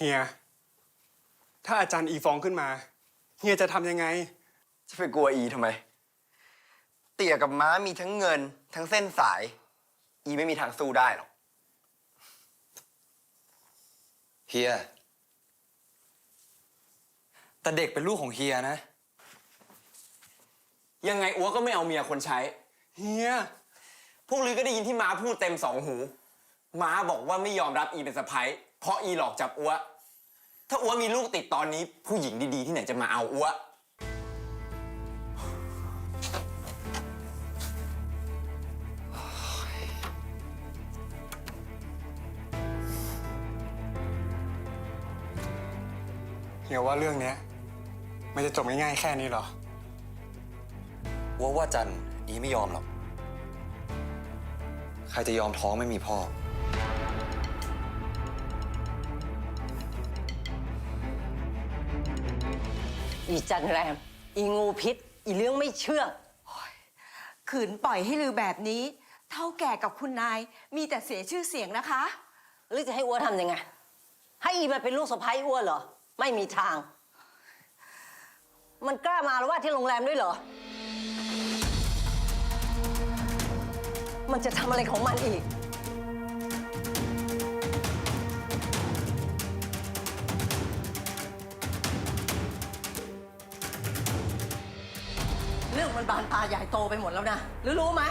เฮีย ถ้าอาจารย์อีฟ้องขึ้นมา เฮียจะทำยังไง จะไปกลัวอีทำไม เตี่ยกับม้ามีทั้งเงิน ทั้งเส้นสาย อีไม่มีทางสู้ได้หรอก เฮีย แต่เด็กเป็นลูกของเฮียนะ ยังไงอัวก็ไม่เอาเมียคนใช้ เฮีย พวกลือก็ได้ยินที่ม้าพูดเต็มสองหู ม้าบอกว่าไม่ยอมรับอีเป็นสะพ้ย เพราะอีหลอกจับอัว ถ้าอัวมีลูกติดตอนนี้ ผู้หญิงดีๆ ที่ไหนจะมาเอาอัว เฮียว่าเรื่องเนี้ยมันจะจบง่ายๆแค่นี้เหรอ ว่าว่าจันอีไม่ยอมหรอก ใครจะยอมท้องไม่มีพ่อ อีจันแรม อีงูพิษ อีเรื่องไม่เชื่องขืนปล่อยให้ลือแบบนี้ เท่าแก่กับคุณนาย มีแต่เสียชื่อเสียงนะคะ หรือจะให้อ้วนทำยังไง ให้อีมาเป็นลูกสะใภ้อ้วนเหรอ ไม่มีทาง มันกล้ามาแล้วว่าที่โรงแรมด้วยเหรอ มันจะทำอะไรของมันอีก มันบานปลายใหญ่โตไปหมดแล้วนะหรือรู้ไหม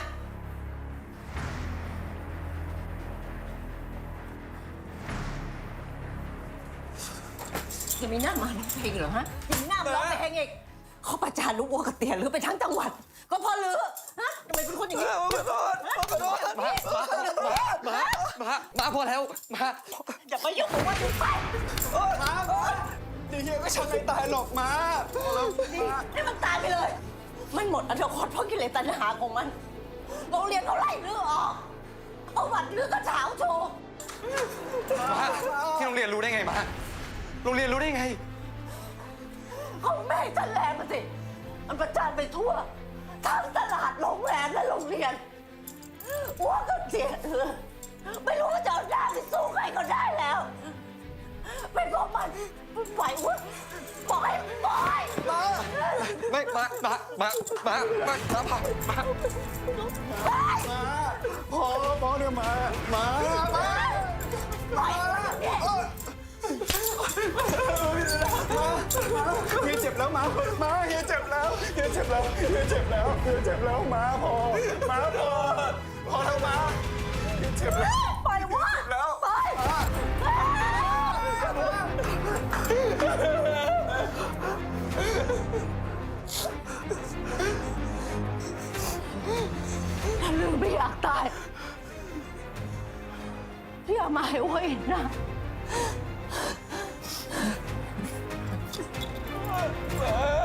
ยังมีหน้ามาร้องเพลงอีกเหรอฮะยังมีหน้ามาร้องเพลงอีกเขาประจานลูกวัวกับเตี๋ยหรือไปทั้งจังหวัด ก็เพอลือฮะทำไมเป็นคนอย่างนี้ขอโทษขอโทษมามามามาพอแล้วมาอย่าไปยุ่งกับว่าจุดไฟเดี๋ยวเฮียก็ชักไม่ตายหรอกมานี่นี่มันตายไปเลย มันหมดอนาคตเพราะกิเลสตัณหาของมันโรงเรียนเขาไล่ลือออกเอาบัตรลือกระเช้าโชว์มาที่โรงเรียนรู้ได้ไงมาโรงเรียนรู้ได้ไงเขาแม่ให้ฉันแรงมาสิมันประจานไปทั่วทั้งตลาดโรงแรมและโรงเรียนอ้วกก็เสียเออไม่รู้ว่าจะเอาหน้าไปสู้ใครก็ได้ แล้วไม่เพราะมันปล่อยวปล่อยปล่อยไม่มามามามามามาพามาพอพอเนี่ยมามามาปล่อยเฮียเจ็บแล้วมามาเฮียเจ็บแล้วเฮียเจ็บแล้วเฮียเจ็บแล้วเฮียเจ็บแล้วมาพอมาพอพอแล้วมาเฮียเจ็บแล้ว อย่าม